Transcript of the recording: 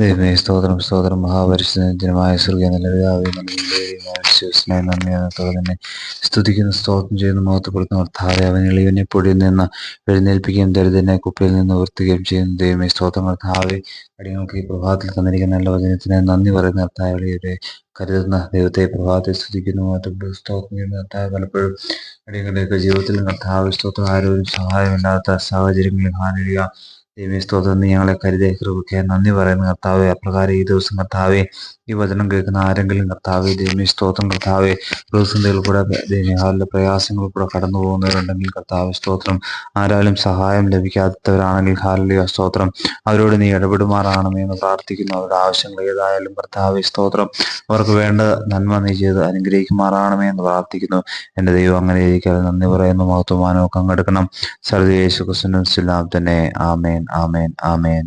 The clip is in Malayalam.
ദൈവമേ സ്തോത്രം സ്തോത്രം. മഹാപരിശുദ്ധമായ സ്വർഗീയ വിശ്വസനായ നന്ദിയോടെ തന്നെ സ്തുതിക്കുന്നു സ്തോത്രം ചെയ്യുന്നു മഹത്വപ്പെടുത്തുന്ന കർത്താവെ അവൻ എളിയവനെ പൊടിയിൽ നിന്ന് എഴുന്നേൽപ്പിക്കുകയും ദരിദ്രനെ കുപ്പയിൽ നിന്ന് ഉയർത്തുകയും ചെയ്യുന്നു. ദൈവമേ സ്തോത്രം കർത്താവെ അടിയങ്ങൾക്ക് ഈ പ്രഭാതത്തിൽ തന്നിരിക്കുന്ന നല്ല വചനത്തിന് നന്ദി പറയുന്ന കർത്താവെ കരുതുന്ന ദൈവത്തെ പ്രഭാതത്തെ സ്തുതിക്കുന്നു മഹത്വപ്പെടുത്തുന്നു സ്തോത്രം ചെയ്യുന്ന കർത്താവ് പലപ്പോഴും അടിയങ്ങളുടെയൊക്കെ ജീവിതത്തിൽ കർത്താവ് സ്തോത്രം ആരോഗ്യം സഹായമില്ലാത്ത സാഹചര്യങ്ങളിൽ ഹാനിടുക ദൈവമേ സ്തോത്രം നീ ഞങ്ങളെ കരുതേ കൃപയ്ക്ക് നന്ദി പറയുന്ന കർത്താവെ. അപ്രകാരം ഈ ദിവസം കർത്താവെ ഈ വചനം കേൾക്കുന്ന ആരെങ്കിലും കർത്താവെ ദൈവമേ സ്തോത്രം കർത്താവെ പ്രതിസന്ധികൾ കൂടെ ദൈവഹാലിലെ പ്രയാസങ്ങൾ കൂടെ കടന്നു പോകുന്നവരുണ്ടെങ്കിൽ കർത്താവ് സ്തോത്രം. ആരാലും സഹായം ലഭിക്കാത്തവരാണെങ്കിൽ ഹാലിയ സ്തോത്രം. അവരോട് നീ ഇടപെടുമാറാണമേ എന്ന് പ്രാർത്ഥിക്കുന്നു. അവരുടെ ആവശ്യങ്ങൾ ഏതായാലും കർത്താവെ സ്തോത്രം. അവർക്ക് വേണ്ട നന്മ നീ ചെയ്ത് അനുഗ്രഹിക്കുമാറാണമേ എന്ന് പ്രാർത്ഥിക്കുന്നു. എന്റെ ദൈവം അങ്ങനെ ഇരിക്കാതെ നന്ദി പറയുന്നു. മഹത്വമാനവും പങ്കെടുക്കണം സർദി യേശു ക്രിസ്തുവിനും തന്നെ. ആമേൻ. ആമേൻ ആമേൻ